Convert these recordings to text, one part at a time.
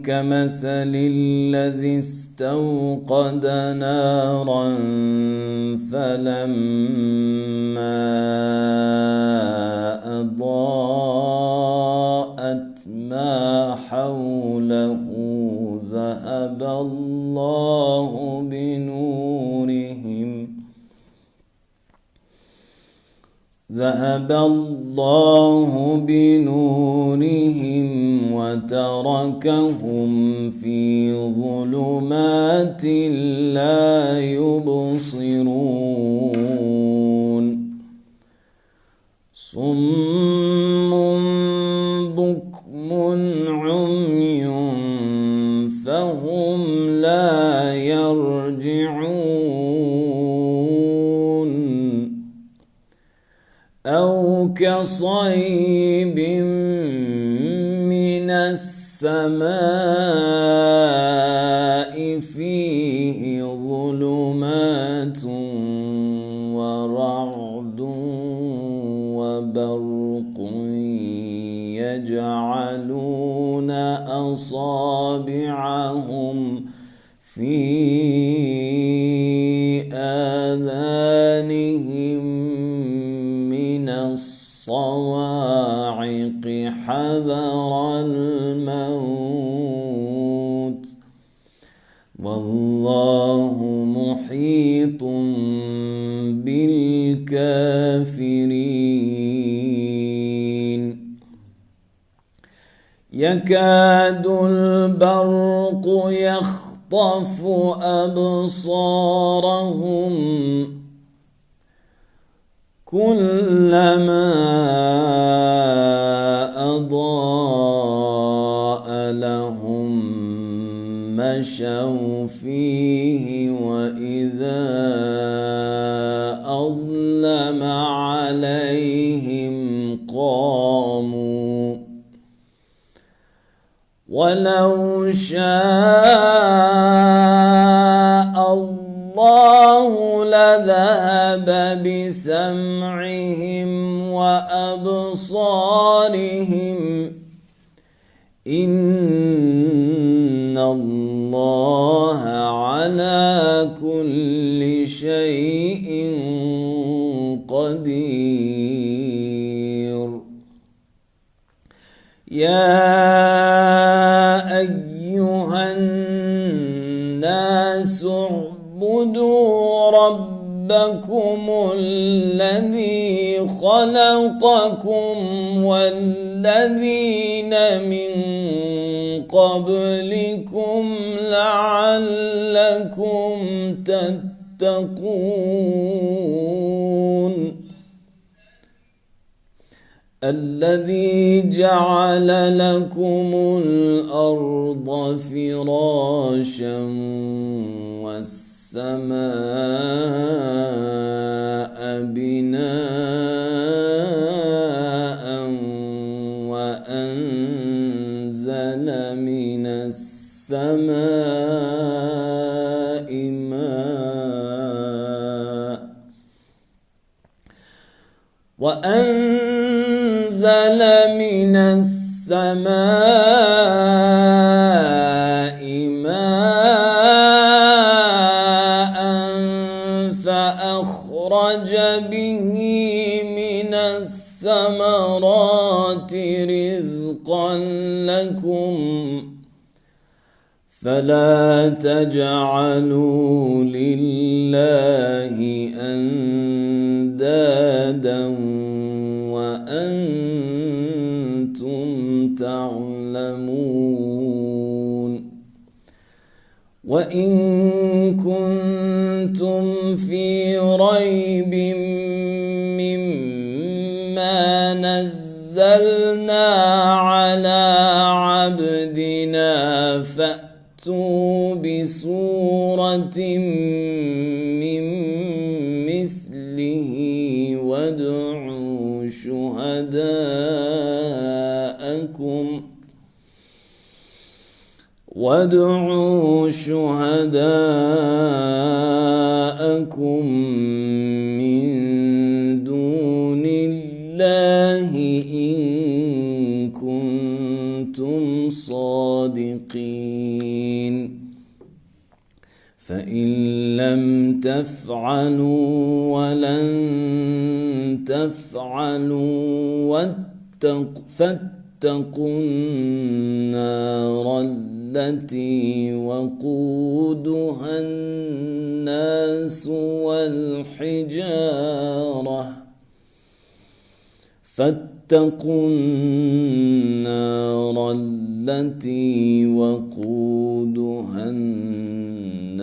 كمثل الذي استوقد نارا فلما أضاءت ما حوله ذهب الله بنورهم ذهب الله بنورهم وتركهم في ظلمات لا يبصرون. صم بكم عمي فهم لا يرجعون. كصيب من السماء فيه ظلمات ورعد وبرق يجعلون أصابعهم في الصواعق حذر الموت. والله محيط بالكافرين. يكاد البرق يخطف أبصارهم. كلما أضاء لهم مشوا فيه وإذا أظلم عليهم قاموا. ولو شاء لذهب بسمعهم وأبصارهم. إن الله على كل شيء قدير. يا أيها الناس اعبدوا ربكم الذي خلقكم والذين من قبلكم لعلكم تتقون. الذي جعل لكم الأرض فراشا والسماء بناء وأنزل من السماء ماء من السماء ماء فأخرج به من الثمرات رزقا لكم فلا تجعلوا لله أندادا تعلمون وإن كنتم في ريب مما نزلنا على عبدنا فأتوا بسورة من شهداءكم وادعوا شهداءكم من دون الله إن كنتم صادقين. فإن لم تفعلوا ولن تفعلوا واتق فاتقوا النار التي وقودها الناس والحجارة. فاتقوا النار التي وقودها الناس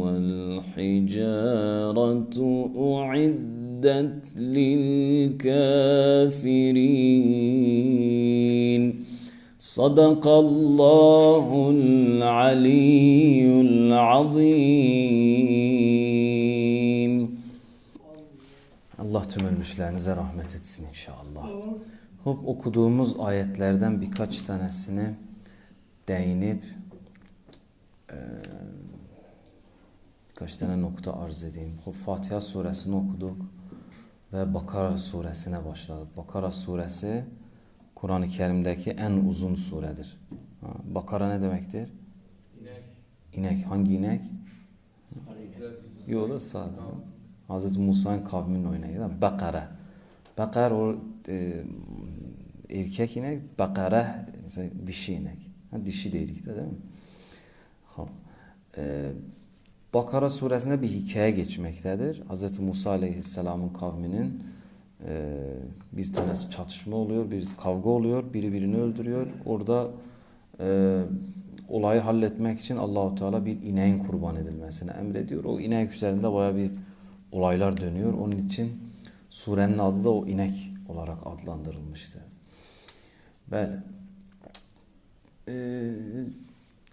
والحجارة. أعدت للكافرين صدق الله العلي العظيم Allah tüm ölmüşlerinize rahmet etsin inşallah. Hop okuduğumuz ayetlerden birkaç tanesini değinip eee, birkaç tane nokta arz edeyim. Hop Fatiha suresini okuduk ve Bakara suresine başladık. Bakara suresi Kur'an-ı Kerim'deki en uzun suredir. Bakara ne demektir? İnek. Hangi inek? Da sağ. Hazreti Musa'nın kavminin oynağı da Bakara. Bakar o e, erkek inek, bakara mesela dişi inek. Ha, dişi deyirik de değil mi? Ha. E, Bakara suresinde bir hikaye geçmektedir. Hazreti Musa aleyhisselamın kavminin e, bir tanesi çatışma oluyor, bir kavga oluyor, biri birini öldürüyor. Orada e, olayı halletmek için Allahu Teala bir ineğin kurban edilmesini emrediyor. O inek üzerinde baya bir olaylar dönüyor. Onun için surenin adı da o inek olarak adlandırılmıştı. Böyle.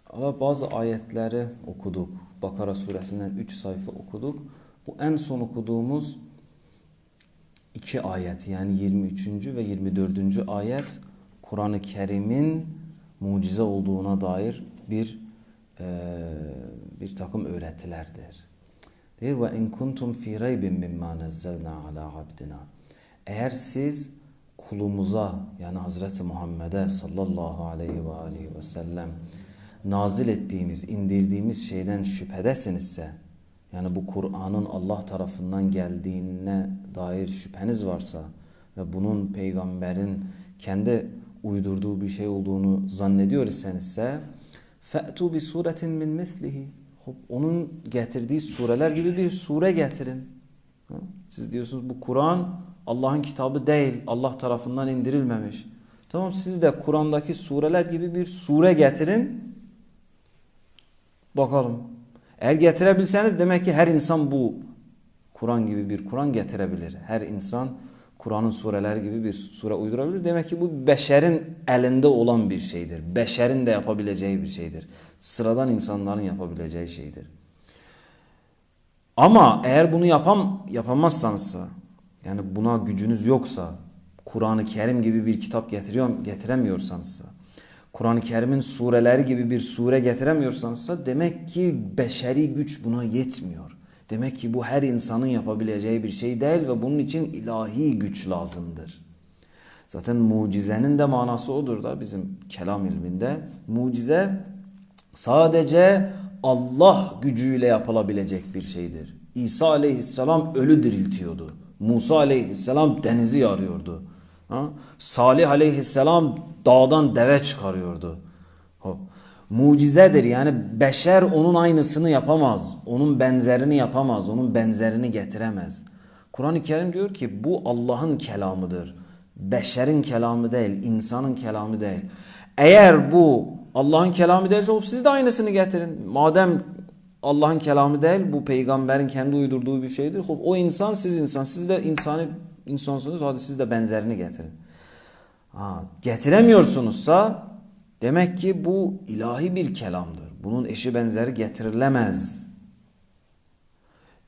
Ama bazı ayetleri okuduk. Bakara suresinden 3 sayfa okuduk. Bu en son okuduğumuz iki ayet yani 23. ve 24. ayet Kur'an-ı Kerim'in mucize olduğuna dair bir e, bir takım öğretilerdir. Diyor ve in kuntum fi raybin mimma nazzalna ala abdina. Eğer siz kulumuza yani Hazreti Muhammed'e sallallahu aleyhi ve aleyhi ve sellem nazil ettiğimiz, indirdiğimiz şeyden şüphedesinizse yani bu Kur'an'ın Allah tarafından geldiğine dair şüpheniz varsa ve bunun peygamberin kendi uydurduğu bir şey olduğunu zannediyor isenizse suretin min mislihi Hop, onun getirdiği sureler gibi bir sure getirin. Siz diyorsunuz bu Kur'an Allah'ın kitabı değil. Allah tarafından indirilmemiş. Tamam siz de Kur'an'daki sureler gibi bir sure getirin. Bakalım. Eğer getirebilseniz demek ki her insan bu Kur'an gibi bir Kur'an getirebilir. Her insan Kur'an'ın sureleri gibi bir sure uydurabilir. Demek ki bu beşerin elinde olan bir şeydir. Beşerin de yapabileceği bir şeydir. Sıradan insanların yapabileceği şeydir. Ama eğer bunu yapam yapamazsanızsa yani buna gücünüz yoksa Kur'an-ı Kerim gibi bir kitap getiriyor getiremiyorsanızsa Kur'an-ı Kerim'in sureleri gibi bir sure getiremiyorsanızsa demek ki beşeri güç buna yetmiyor. Demek ki bu her insanın yapabileceği bir şey değil ve bunun için ilahi güç lazımdır. Zaten mucizenin de manası odur da bizim kelam ilminde. Mucize sadece Allah gücüyle yapılabilecek bir şeydir. İsa aleyhisselam ölü diriltiyordu. Musa aleyhisselam denizi yarıyordu. Ha? Salih aleyhisselam dağdan deve çıkarıyordu. Hop. Mucizedir yani beşer onun aynısını yapamaz. Onun benzerini yapamaz. Onun benzerini getiremez. Kur'an-ı Kerim diyor ki bu Allah'ın kelamıdır. Beşerin kelamı değil, insanın kelamı değil. Eğer bu Allah'ın kelamı değilse o siz de aynısını getirin. Madem Allah'ın kelamı değil bu peygamberin kendi uydurduğu bir şeydir. O insan siz insan. Siz de insanı insansınız hadi siz de benzerini getirin. Ha, getiremiyorsunuzsa demek ki bu ilahi bir kelamdır. Bunun eşi benzeri getirilemez.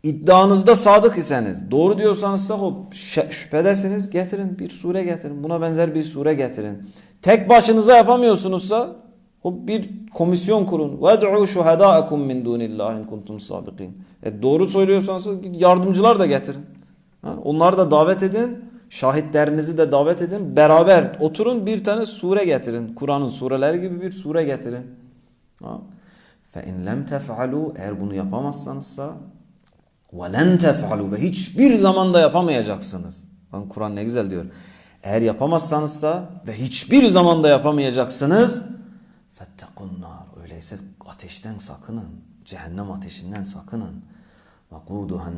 İddianızda sadık iseniz, doğru diyorsanız da hop şüphedesiniz getirin bir sure getirin. Buna benzer bir sure getirin. Tek başınıza yapamıyorsunuzsa hop bir komisyon kurun. Ved'u şuhedâekum min dûnillâhin kuntum sadikin. E doğru söylüyorsanız yardımcılar da getirin. Onları da davet edin. Şahitlerinizi de davet edin. Beraber oturun bir tane sure getirin. Kur'an'ın sureleri gibi bir sure getirin. İn lem tef'alu eğer bunu yapamazsanızsa len tef'alu ve hiçbir zaman da yapamayacaksınız. Bakın Kur'an ne güzel diyor. Eğer yapamazsanızsa ve hiçbir zaman da yapamayacaksınız nar. Öyleyse ateşten sakının. Cehennem ateşinden sakının.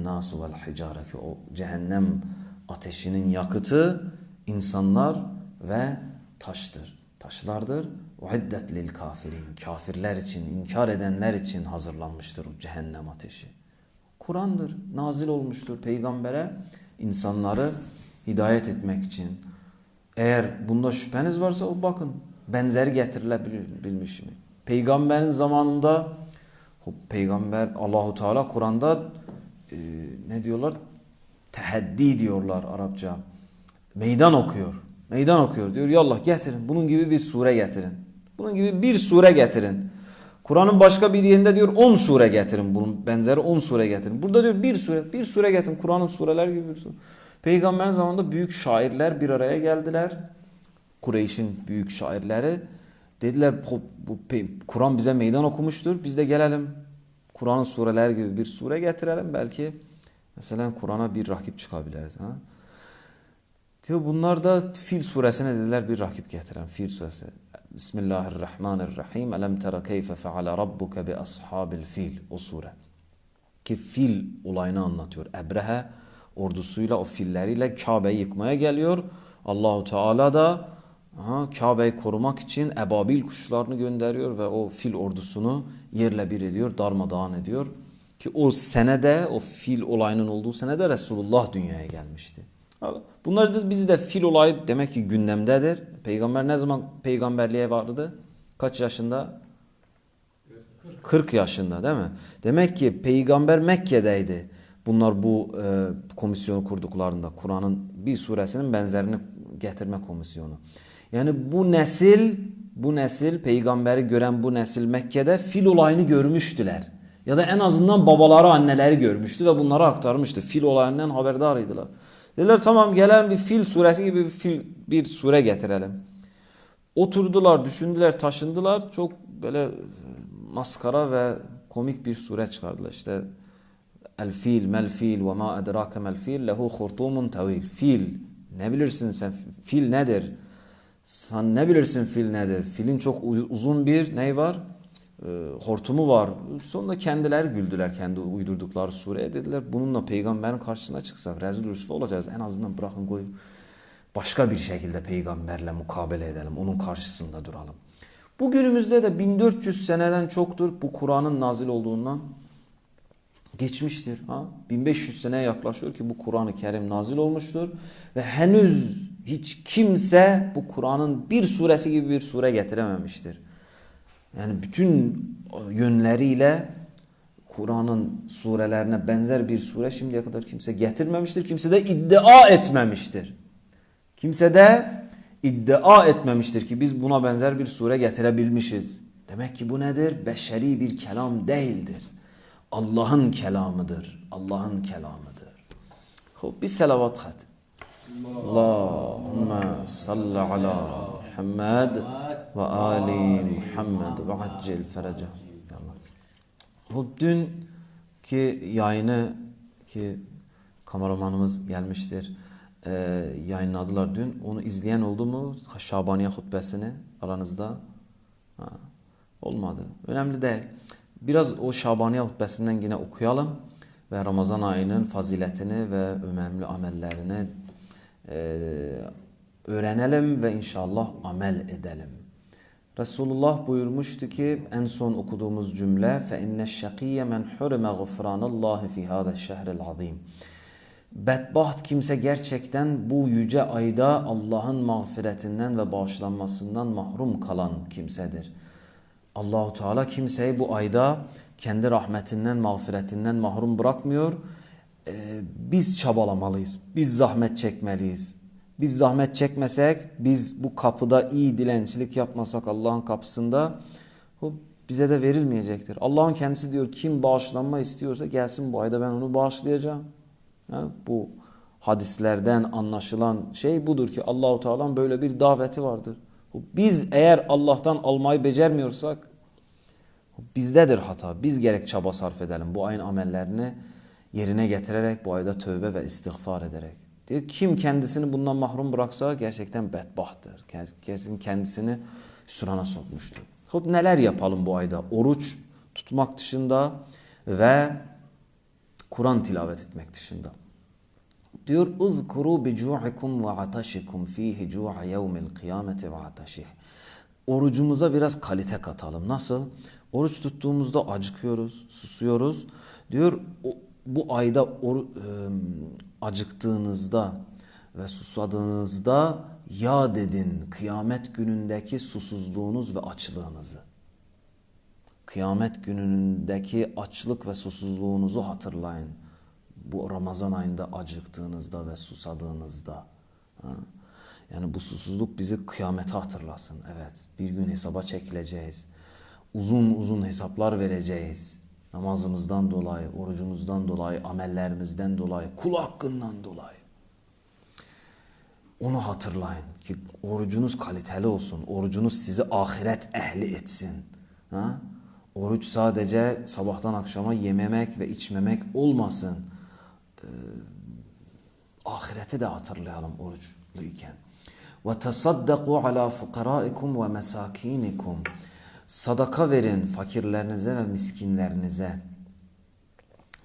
Nasu vel hicare ki o cehennem ateşinin yakıtı insanlar ve taştır. Taşlardır. Lil kafirin. Kafirler için, inkar edenler için hazırlanmıştır o cehennem ateşi. Kur'an'dır. Nazil olmuştur peygambere insanları hidayet etmek için. Eğer bunda şüpheniz varsa o bakın benzeri getirilebilmiş mi? Peygamberin zamanında peygamber Allahu Teala Kur'an'da e, ne diyorlar? Teheddi diyorlar Arapça. Meydan okuyor. Meydan okuyor diyor. Yallah getirin. Bunun gibi bir sure getirin. Bunun gibi bir sure getirin. Kur'an'ın başka bir yerinde diyor 10 sure getirin. Bunun benzeri 10 sure getirin. Burada diyor bir sure. Bir sure getirin. Kur'an'ın sureler gibi bir sure. Peygamberin zamanında büyük şairler bir araya geldiler. Kureyş'in büyük şairleri. Dediler bu Kur'an bize meydan okumuştur. Biz de gelelim. Kur'an'ın sureler gibi bir sure getirelim. Belki mesela Kur'an'a bir rakip çıkabiliriz. Ha? Diyor bunlar da Fil suresine dediler bir rakip getiren. Fil suresi. Bismillahirrahmanirrahim. Elem tera keyfe feale rabbuke bi ashabil fil. O sure. Ki fil olayını anlatıyor. Ebrehe ordusuyla o filleriyle Kabe'yi yıkmaya geliyor. Allahu Teala da Kabe'yi korumak için ebabil kuşlarını gönderiyor ve o fil ordusunu yerle bir ediyor, darmadağın ediyor. Ki o senede, o fil olayının olduğu senede Resulullah dünyaya gelmişti. Bunlar da bizi de fil olayı demek ki gündemdedir. Peygamber ne zaman peygamberliğe vardı? Kaç yaşında? 40 yaşında değil mi? Demek ki peygamber Mekke'deydi. Bunlar bu e, komisyonu kurduklarında Kur'an'ın bir suresinin benzerini getirme komisyonu. Yani bu nesil bu nesil peygamberi gören bu nesil Mekke'de fil olayını görmüştüler. Ya da en azından babaları anneleri görmüştü ve bunları aktarmıştı. Fil olayından haberdarıydılar. Dediler tamam gelen bir fil suresi gibi bir fil bir sure getirelim. Oturdular, düşündüler, taşındılar. Çok böyle maskara ve komik bir sure çıkardılar. İşte El fil mel fil ve ma edrake mel fil lehu hurtumun tavil. Fil ne bilirsin sen? Fil nedir? Sen ne bilirsin fil nedir? Filin çok uzun bir ney var? E, hortumu var. Sonra kendiler güldüler kendi uydurdukları sureye. Dediler bununla peygamberin karşısına çıksak rezil rüsva olacağız. En azından bırakın koy başka bir şekilde peygamberle mukabele edelim. Onun karşısında duralım. Bugünümüzde de 1400 seneden çoktur bu Kur'an'ın nazil olduğundan geçmiştir. Ha? 1500 seneye yaklaşıyor ki bu Kur'an-ı Kerim nazil olmuştur. Ve henüz hiç kimse bu Kur'an'ın bir suresi gibi bir sure getirememiştir. Yani bütün yönleriyle Kur'an'ın surelerine benzer bir sure şimdiye kadar kimse getirmemiştir. Kimse de iddia etmemiştir. Kimse de iddia etmemiştir ki biz buna benzer bir sure getirebilmişiz. Demek ki bu nedir? Beşeri bir kelam değildir. Allah'ın kelamıdır. Allah'ın kelamıdır. Hop bir selavat hatim. Allahümme salli ala Muhammed ve ali Muhammed ve accil ferece. Bu dün ki yayını ki kameramanımız gelmiştir. E, yayınladılar dün. Onu izleyen oldu mu? Şabaniye hutbesini aranızda. Ha, olmadı. Önemli değil. Biraz o Şabaniye hutbesinden yine okuyalım ve Ramazan ayının faziletini ve önemli amellerini e, öğrenelim ve inşallah amel edelim. Resulullah buyurmuştu ki en son okuduğumuz cümle fe inne şakiyye men hurime gufranallahi fi hada şehril azim. Bedbaht kimse gerçekten bu yüce ayda Allah'ın mağfiretinden ve bağışlanmasından mahrum kalan kimsedir. Allahu Teala kimseyi bu ayda kendi rahmetinden, mağfiretinden mahrum bırakmıyor. Ee, biz çabalamalıyız. Biz zahmet çekmeliyiz. Biz zahmet çekmesek, biz bu kapıda iyi dilencilik yapmasak Allah'ın kapısında o bize de verilmeyecektir. Allah'ın kendisi diyor kim bağışlanma istiyorsa gelsin bu ayda ben onu bağışlayacağım. Ha, bu hadislerden anlaşılan şey budur ki Allahu Teala'nın böyle bir daveti vardır. Biz eğer Allah'tan almayı becermiyorsak bizdedir hata. Biz gerek çaba sarf edelim bu ayın amellerini yerine getirerek bu ayda tövbe ve istiğfar ederek. Diyor kim kendisini bundan mahrum bıraksa gerçekten. Gerçekten kendisini sürana sokmuştur. Hop neler yapalım bu ayda? Oruç tutmak dışında ve Kur'an tilavet etmek dışında. Diyor uzkuru bi cu'ikum ve ataşikum fihi cu'a yevmil kıyameti ve ataşih. Orucumuza biraz kalite katalım. Nasıl? Oruç tuttuğumuzda acıkıyoruz, susuyoruz. Diyor bu ayda or, e, acıktığınızda ve susadığınızda ya dedin kıyamet günündeki susuzluğunuz ve açlığınızı. Kıyamet günündeki açlık ve susuzluğunuzu hatırlayın. Bu Ramazan ayında acıktığınızda ve susadığınızda. Yani bu susuzluk bizi kıyamete hatırlasın. Evet bir gün hesaba çekileceğiz. Uzun uzun hesaplar vereceğiz. Namazımızdan dolayı, orucumuzdan dolayı, amellerimizden dolayı, kul hakkından dolayı. Onu hatırlayın ki orucunuz kaliteli olsun. Orucunuz sizi ahiret ehli etsin. Ha? Oruç sadece sabahtan akşama yememek ve içmemek olmasın. Ee, ahireti de hatırlayalım oruçluyken. Ala fukaraikum ve mesakinikum. Sadaka verin fakirlerinize ve miskinlerinize.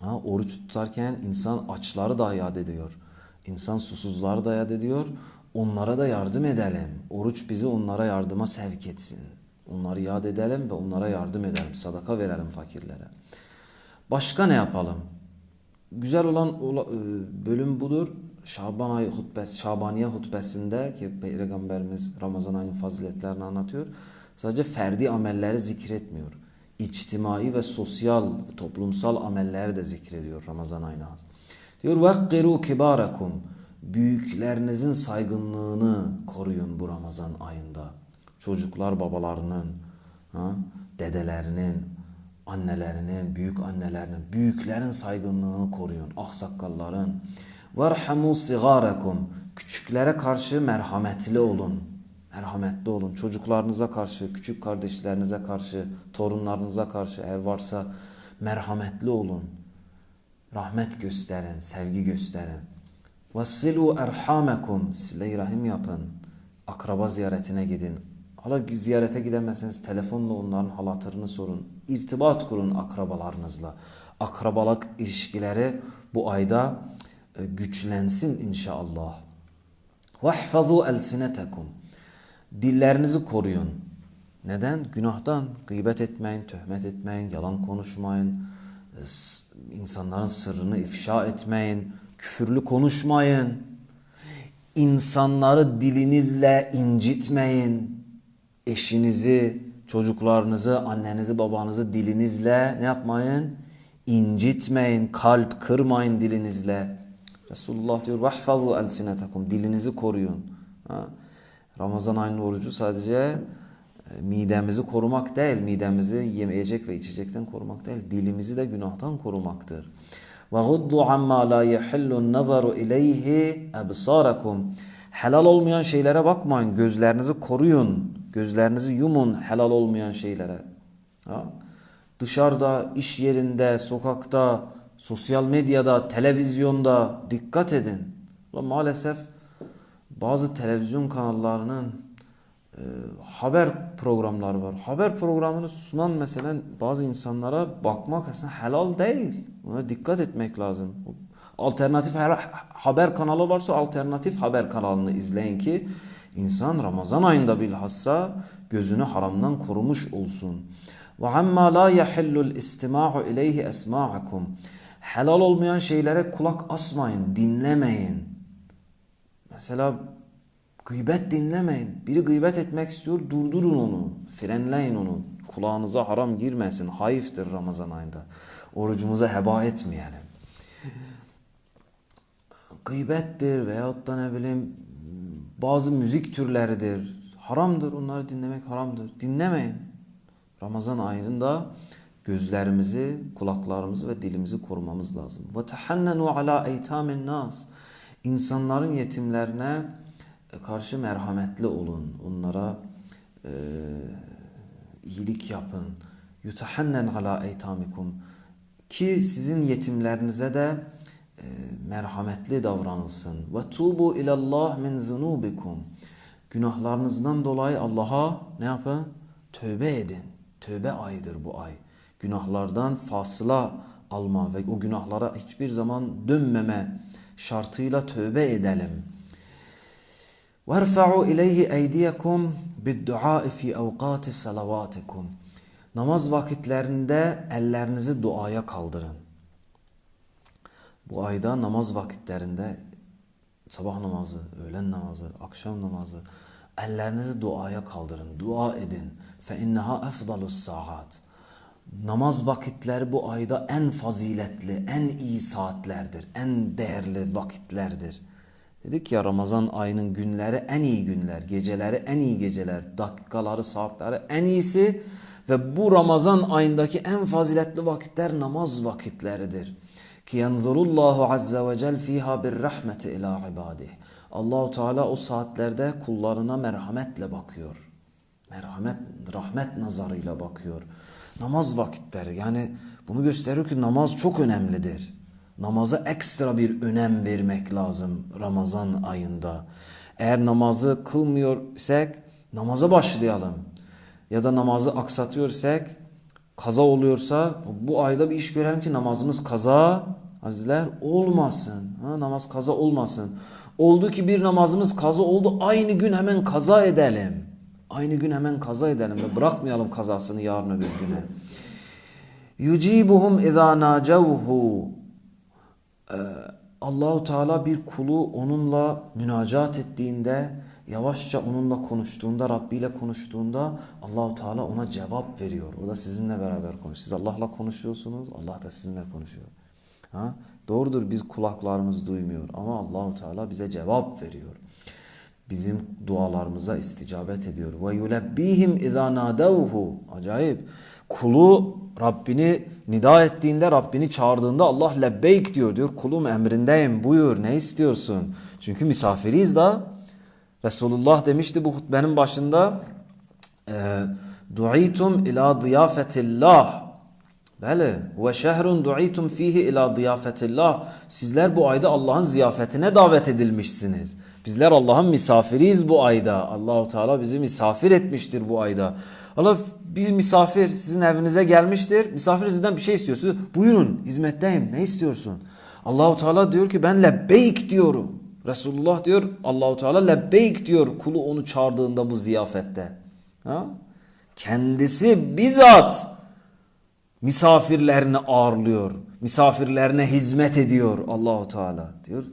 Ha, oruç tutarken insan açları da yad ediyor. İnsan susuzları da yad ediyor. Onlara da yardım edelim. Oruç bizi onlara yardıma sevk etsin. Onları yad edelim ve onlara yardım edelim. Sadaka verelim fakirlere. Başka ne yapalım? Güzel olan e, bölüm budur. Şaban ayı hutbesi, Şabaniye hutbesinde ki Peygamberimiz Ramazan ayının faziletlerini anlatıyor. Sadece ferdi amelleri zikretmiyor. İçtimai ve sosyal, toplumsal amelleri de zikrediyor Ramazan ayına. Diyor vakkiru kibarakum. Büyüklerinizin saygınlığını koruyun bu Ramazan ayında. Çocuklar babalarının, ha, dedelerinin, annelerinin, büyük annelerinin, büyüklerin saygınlığını koruyun. Aksakalların. Verhamu sigarakum. Küçüklere karşı merhametli olun. Merhametli olun. Çocuklarınıza karşı, küçük kardeşlerinize karşı, torunlarınıza karşı eğer varsa merhametli olun. Rahmet gösterin, sevgi gösterin. Vasilu erhamekum. Sile rahim yapın. Akraba ziyaretine gidin. Hala ziyarete gidemezseniz telefonla onların halatlarını sorun. İrtibat kurun akrabalarınızla. Akrabalık ilişkileri bu ayda e, güçlensin inşallah. Vahfazu elsinetekum. Dillerinizi koruyun. Neden? Günahtan. Gıybet etmeyin, töhmet etmeyin, yalan konuşmayın. insanların sırrını ifşa etmeyin. Küfürlü konuşmayın. İnsanları dilinizle incitmeyin. Eşinizi, çocuklarınızı, annenizi, babanızı dilinizle ne yapmayın? İncitmeyin, kalp kırmayın dilinizle. Resulullah diyor vahfazu elsinetekum dilinizi koruyun. Ha? Ramazan ayının orucu sadece e, midemizi korumak değil, midemizi yemeyecek ve içecekten korumak değil, dilimizi de günahtan korumaktır. Guddu amma la yahillu nazaru ileyhi absarakum. Helal olmayan şeylere bakmayın, gözlerinizi koruyun, gözlerinizi yumun helal olmayan şeylere. Ha? Dışarıda, iş yerinde, sokakta, sosyal medyada, televizyonda dikkat edin. Maalesef bazı televizyon kanallarının e, haber programları var. Haber programını sunan mesela bazı insanlara bakmak aslında helal değil. Buna dikkat etmek lazım. Alternatif haber kanalı varsa alternatif haber kanalını izleyin ki insan Ramazan ayında bilhassa gözünü haramdan korumuş olsun. Ve amma la yahillul istima'u ileyhi esma'akum. Helal olmayan şeylere kulak asmayın, dinlemeyin. Mesela gıybet dinlemeyin. Biri gıybet etmek istiyor, durdurun onu. Frenleyin onu. Kulağınıza haram girmesin. Hayıftır Ramazan ayında. Orucumuza heba etmeyelim. Gıybettir veyahut da ne bileyim bazı müzik türleridir. Haramdır. Onları dinlemek haramdır. Dinlemeyin. Ramazan ayında gözlerimizi, kulaklarımızı ve dilimizi korumamız lazım. Ve tehannenu ala eytamin nas. İnsanların yetimlerine e, karşı merhametli olun. Onlara e, iyilik yapın. Yutahannen ala eytamikum. Ki sizin yetimlerinize de e, merhametli davranılsın. Ve tubu ilallah min zunubikum. Günahlarınızdan dolayı Allah'a ne yapın? Tövbe edin. Tövbe ayıdır bu ay. Günahlardan fasıla alma ve o günahlara hiçbir zaman dönmeme şartıyla tövbe edelim. وَارْفَعُوا اِلَيْهِ اَيْدِيَكُمْ بِالدُّعَاءِ فِي اَوْقَاتِ صَلَوَاتِكُمْ Namaz vakitlerinde ellerinizi duaya kaldırın. Bu ayda namaz vakitlerinde sabah namazı, öğlen namazı, akşam namazı ellerinizi duaya kaldırın. Dua edin. فَاِنَّهَا اَفْضَلُ السَّاعَاتِ Namaz vakitleri bu ayda en faziletli, en iyi saatlerdir. En değerli vakitlerdir. Dedik ya Ramazan ayının günleri en iyi günler, geceleri en iyi geceler, dakikaları, saatleri en iyisi ve bu Ramazan ayındaki en faziletli vakitler namaz vakitleridir. Ki yanzurullahu azze ve cel fiha bir rahmeti ila ibadih. Allahu Teala o saatlerde kullarına merhametle bakıyor. Merhamet, rahmet nazarıyla bakıyor. Namaz vakitleri yani bunu gösteriyor ki namaz çok önemlidir. Namaza ekstra bir önem vermek lazım Ramazan ayında. Eğer namazı kılmıyor isek namaza başlayalım. Ya da namazı aksatıyorsak kaza oluyorsa bu ayda bir iş görelim ki namazımız kaza azizler olmasın. Ha, namaz kaza olmasın. Oldu ki bir namazımız kaza oldu aynı gün hemen kaza edelim. Aynı gün hemen kaza edelim ve bırakmayalım kazasını yarın öbür güne. Yucibuhum iza nacavhu ee, Allahu Teala bir kulu onunla münacat ettiğinde, yavaşça onunla konuştuğunda, Rabbi ile konuştuğunda Allahu Teala ona cevap veriyor. O da sizinle beraber konuşuyor. Siz Allah'la konuşuyorsunuz, Allah da sizinle konuşuyor. Ha? Doğrudur biz kulaklarımız duymuyor ama Allahu Teala bize cevap veriyor. Bizim dualarımıza isticabet ediyor. Ve yulebbihim iza nadavhu. Acayip. Kulu Rabbini nida ettiğinde, Rabbini çağırdığında Allah lebbeyk diyor. Diyor kulum emrindeyim buyur ne istiyorsun? Çünkü misafiriyiz da. Resulullah demişti bu hutbenin başında Du'itum ila ziyafetillah Beli ve şehrun du'itum fihi ila ziyafetillah Sizler bu ayda Allah'ın ziyafetine davet edilmişsiniz. Bizler Allah'ın misafiriyiz bu ayda. Allahu Teala bizi misafir etmiştir bu ayda. Allah bir misafir sizin evinize gelmiştir. Misafir sizden bir şey istiyorsunuz. Buyurun hizmetteyim. Ne istiyorsun? Allahu Teala diyor ki ben lebbeyk diyorum. Resulullah diyor Allahu Teala lebbeyk diyor kulu onu çağırdığında bu ziyafette. Ha? Kendisi bizzat misafirlerini ağırlıyor. Misafirlerine hizmet ediyor Allahu Teala. Diyor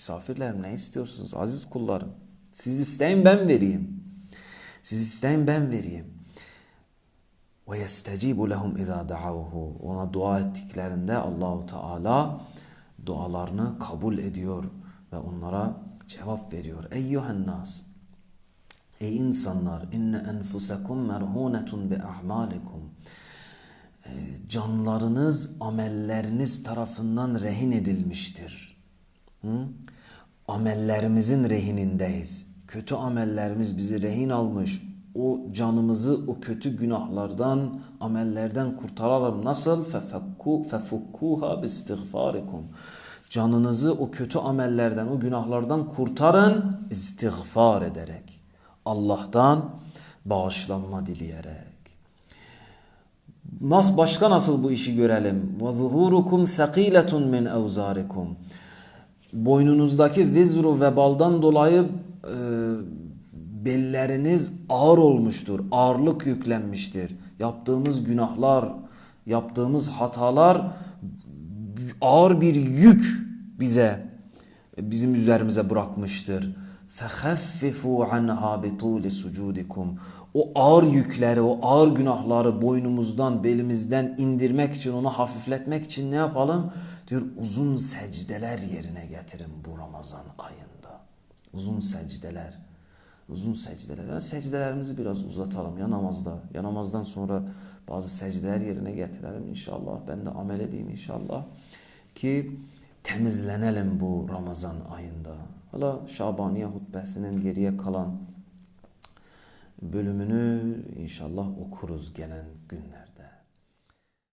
misafirler ne istiyorsunuz aziz kullarım? Siz isteyin ben vereyim. Siz isteyin ben vereyim. Ve yestecibu lehum iza da'avhu. Ona dua ettiklerinde Allahu Teala dualarını kabul ediyor ve onlara cevap veriyor. Eyyuhen nas. Ey insanlar inne enfusakum merhunetun bi a'malikum. Canlarınız amelleriniz tarafından rehin edilmiştir. Hı? Amellerimizin rehinindeyiz. Kötü amellerimiz bizi rehin almış o canımızı o kötü günahlardan, amellerden kurtaralım. Nasıl? Fefukkuha bistiğfarikum. Canınızı o kötü amellerden, o günahlardan kurtarın istiğfar ederek. Allah'tan bağışlanma dileyerek. Nas başka nasıl bu işi görelim? Zuhurukum thaqiletun min evzarikum Boynunuzdaki vizru vebaldan dolayı e, belleriniz ağır olmuştur. Ağırlık yüklenmiştir. Yaptığımız günahlar, yaptığımız hatalar ağır bir yük bize bizim üzerimize bırakmıştır. فَخَفِّفُوا عَنْهَا بِطُولِ سُجُودِكُمْ O ağır yükleri, o ağır günahları boynumuzdan, belimizden indirmek için, onu hafifletmek için ne yapalım? Diyor uzun secdeler yerine getirin bu Ramazan ayında. Uzun secdeler uzun secdeler. Yani secdelerimizi biraz uzatalım ya namazda. Ya namazdan sonra bazı secdeler yerine getirelim inşallah. Ben de amel edeyim inşallah. Ki temizlenelim bu Ramazan ayında. Hala Şabaniye hutbesinin geriye kalan bölümünü inşallah okuruz gelen günlerde.